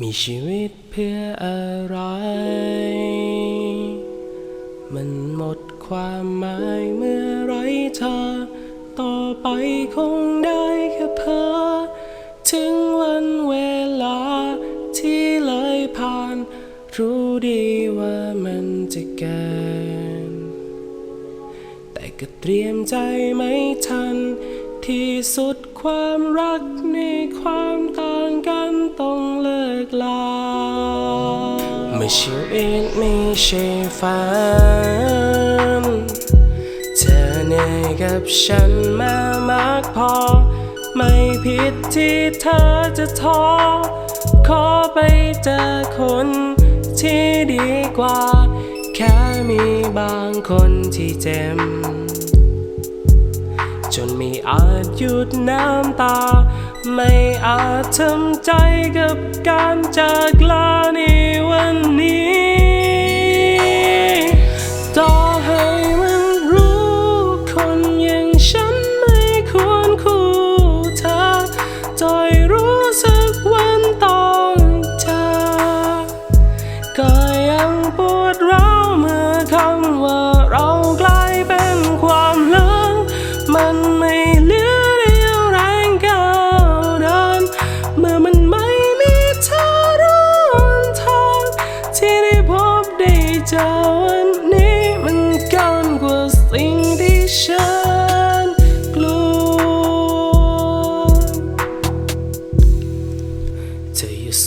มีชีวิตเพื่ออะไร มันหมดความหมายเมื่อไรเธอ ต่อไปคงได้แค่เพ้อถึงวันเวลาที่เลยผ่าน รู้ดีว่ามันจะเกินแต่ก็เตรียมใจไม่ทัน ที่สุดความรักในความต่างกันต้องเลิกลาเมื่อชีวิตไม่ใช่ฝันเธอเหนื่อยกับฉันมามากพอ ไม่ผิดที่เธอจะท้อ ขอไปเจอคนที่ดีกว่า แค่มีบางคนที่เจ็บ นไม่อาจหยุดน้ำตา ไม่อาจทำใจกับการจากลาในวันนี้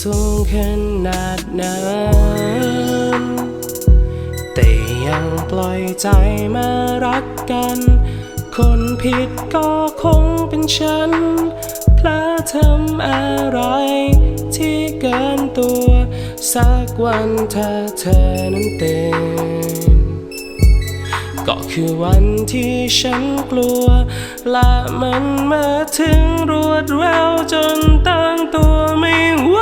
สูงขนาดนั้นแต่ยังปล่อยใจมารักกัน คนผิดก็คงเป็นฉันพลาดทำอะไรที่เกินตัว สักวันถ้าเธอนั้นเตือน ก็คือวันที่ฉันกลัว และมันมาถึงรวดเร็วจนตั้งตัวไม่ไหว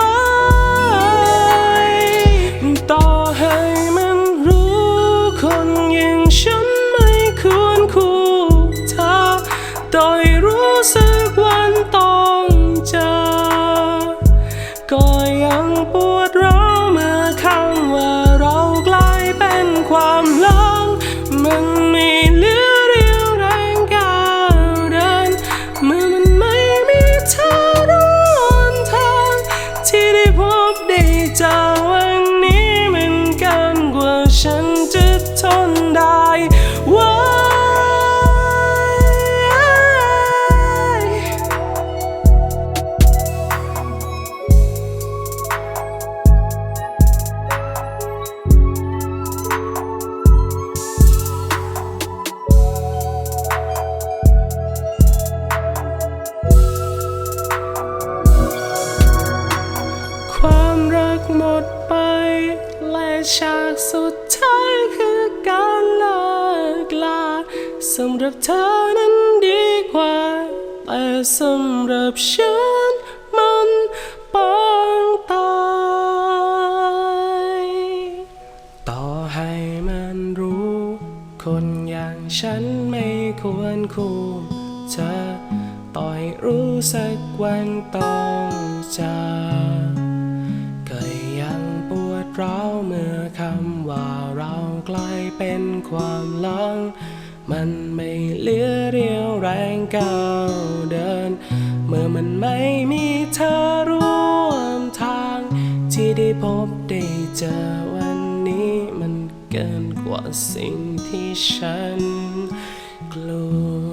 หมดไป และฉากสุดท้ายคือการเลิกลาสำหรับเธอนั้นดีกว่า แต่สำหรับฉันมันปางตายต่อให้มันรู้ คนอย่างฉันไม่ควรคู่เธอ ต่อยรู้สักวันต้องจาก ร้าวเมื่อคำว่าเรากลายเป็นความหลัง มันไม่เหลือเรี่ยวแรงก้าวเดิน เมื่อมันไม่มีเธอร่วมทาง ที่ได้พบได้เจอวันนี้มันเกินกว่าสิ่งที่ฉันกลัว